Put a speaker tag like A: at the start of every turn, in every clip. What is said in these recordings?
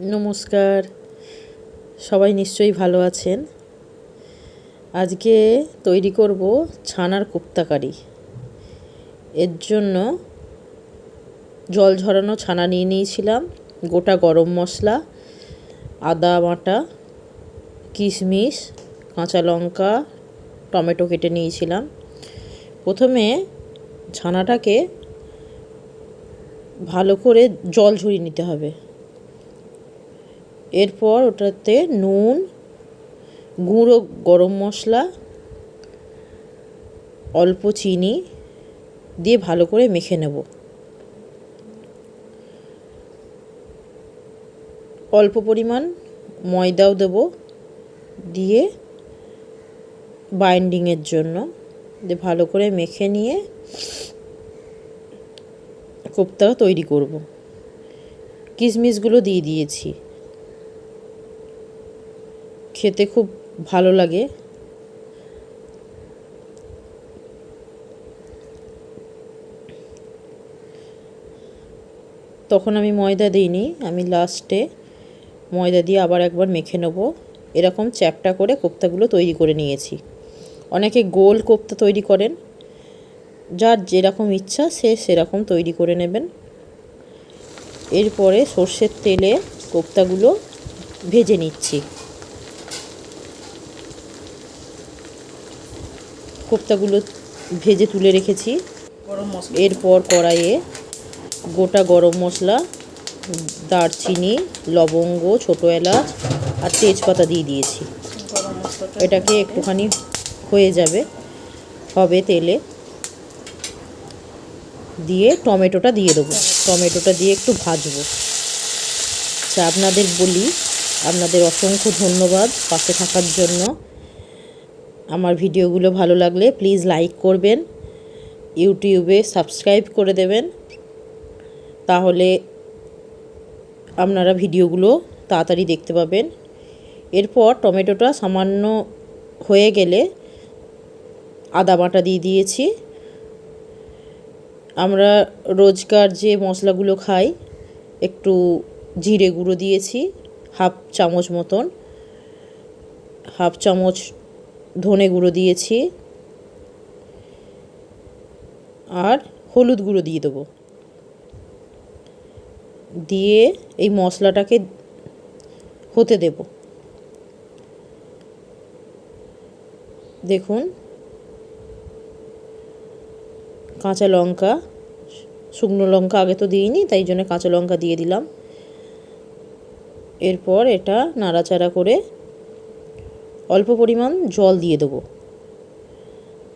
A: নমস্কার। সবাই নিশ্চয়ই ভালো আছেন। আজকে তৈরি করব ছানার কোপ্তাকারি। এর জন্য জল ঝরানো ছানা নিয়ে নিয়েছিলাম, গোটা গরম মশলা, আদা বাটা, কিশমিশ, কাঁচা লঙ্কা, টমেটো কেটে নিয়েছিলাম। প্রথমে ছানাটাকে ভালো করে জল ঝরিয়ে নিতে হবে। এরপর ওটাতে নুন, গুঁড়ো গরম মশলা, অল্প চিনি দিয়ে ভালো করে মেখে নেব। অল্প পরিমাণ ময়দাও দেব দিয়ে বাইন্ডিংয়ের জন্য। দিয়ে ভালো করে মেখে নিয়ে কোপ্তা তৈরি করব। কিশমিশগুলো দিয়ে দিয়েছি। খেতে খুব ভালো লাগে। তখন আমি ময়দা দিইনি, আমি লাস্টে ময়দা দিয়ে আবার একবার মেখে নেব। এরকম চ্যাপটা করে কোপ্তাগুলো তৈরি করে নিয়েছি। অনেকে গোল কোপ্তা তৈরি করেন, যার যেরকম ইচ্ছা সে সেরকম তৈরি করে নেবেন। এরপরে সর্ষের তেলে কোপ্তাগুলো ভেজে নিচ্ছি। কোপ্তাগুলো ভেজে তুলে রেখেছি।
B: গরম মশলা।
A: এরপর কড়াইয়ে গোটা গরম মশলা দারচিনি লবঙ্গ ছোটো এলাচ আর তেজপাতা দিয়ে দিয়েছি। এটাকে একটুখানি হয়ে যাবে হবে তেলে। দিয়ে টমেটোটা দিয়ে দেবো। টমেটোটা দিয়ে একটু ভাজবো। আচ্ছা আপনাদের বলি আপনাদের অসংখ্য ধন্যবাদ পাশে থাকার জন্য। আমার ভিডিওগুলো ভালো লাগলে প্লিজ লাইক করবেন, ইউটিউবে সাবস্ক্রাইব করে দেবেন, তাহলে আপনারা ভিডিওগুলো তাড়াতাড়ি দেখতে পাবেন। এরপর টমেটোটা সামান্য হয়ে গেলে আদা বাটা দিয়ে দিয়েছি। আমরা রোজকার যে মশলাগুলো খাই, একটু জিরে গুঁড়ো দিয়েছি, হাফ চামচ মতন, হাফ চামচ ধনে গুঁড়ো দিয়েছি। আর হলুদ গুঁড়ো দিয়ে দেবো। দিয়ে এই মশলাটাকে হতে দেব। দেখুন, কাঁচা লঙ্কা, শুকনো লঙ্কা আগে তো দিইনি, তাই জন্য কাঁচা লঙ্কা দিয়ে দিলাম। এরপর এটা নাড়াচাড়া করে অল্প পরিমাণ জল দিয়ে দেবো।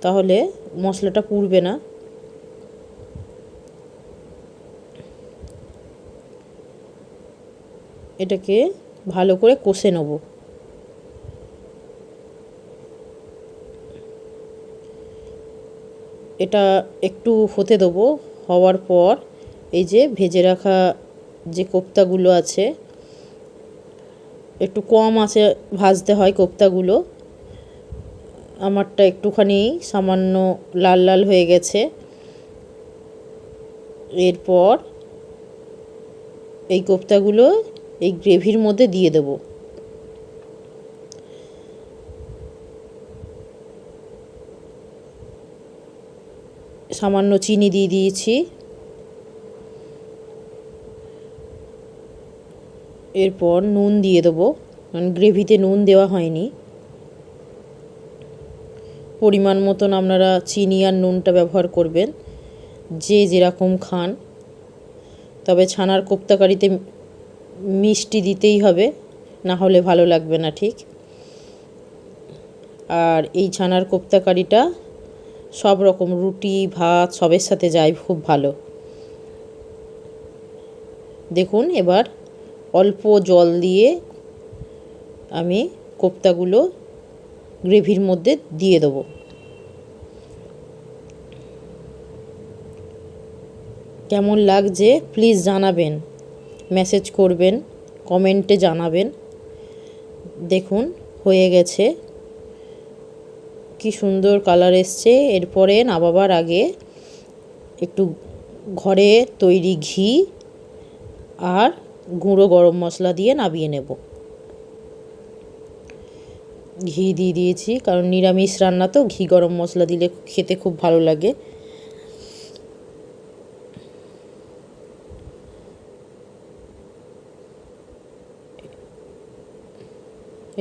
A: তাহলে মশলাটা পুড়বে না। এটাকে ভালো করে কষে নেব। এটা একটু হতে দেবো। হওয়ার পর এই যে ভেজে রাখা যে কোপ্তাগুলো আছে একটু কম আছে ভাজতে হয় কোপ্তাগুলো। আমারটা একটুখানি সামান্য লাল লাল হয়ে গেছে। এরপর এই কোপ্তাগুলো এই গ্রেভির মধ্যে দিয়ে দেব। সামান্য চিনি দিয়ে দিয়েছি। এরপর নুন দিয়ে দেবো। কারণ গ্রেভিতে নুন দেওয়া হয়নি। পরিমাণ মতন আপনারা চিনি আর নুনটা ব্যবহার করবেন। যে যেরকম খান। তবে ছানার কোপ্তাকারিতে মিষ্টি দিতেই হবে, না হলে ভালো লাগবে না, ঠিক? আর এই ছানার কোপ্তাকারিটা সব রকম রুটি, ভাত সবের সাথে যায়, খুব ভালো। দেখুন এবার অল্প জল দিয়ে আমি কোপ্তাগুলো গ্রেভির মধ্যে দিয়ে দেবো। কেমন লাগছে প্লিজ জানাবেন, মেসেজ করবেন, কমেন্টে জানাবেন। দেখুন, হয়ে গেছে। কি সুন্দর কালার এসছে। এরপরে নামাবার আগে একটু ঘরে তৈরি ঘি আর গুঁড়ো গরম মশলা দিয়ে নামিয়ে নেব। ঘি দিয়ে দিয়েছি, কারণ নিরামিষ রান্না তো, ঘি গরম মশলা দিলে খেতে খুব ভালো লাগে।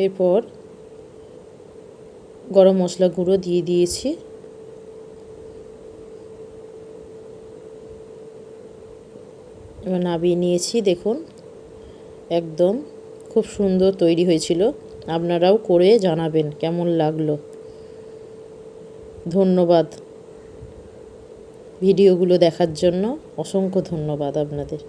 A: এরপর গরম মশলা গুঁড়ো দিয়ে দিয়েছি। এবার নাবিয়ে নিয়েছি, দেখুন। একদম খুব সুন্দর তৈরি হয়েছিল। আপনারাও করে জানাবেন কেমন লাগল। ধন্যবাদ। ভিডিওগুলো দেখার জন্য অসংখ্য ধন্যবাদ আপনাদের।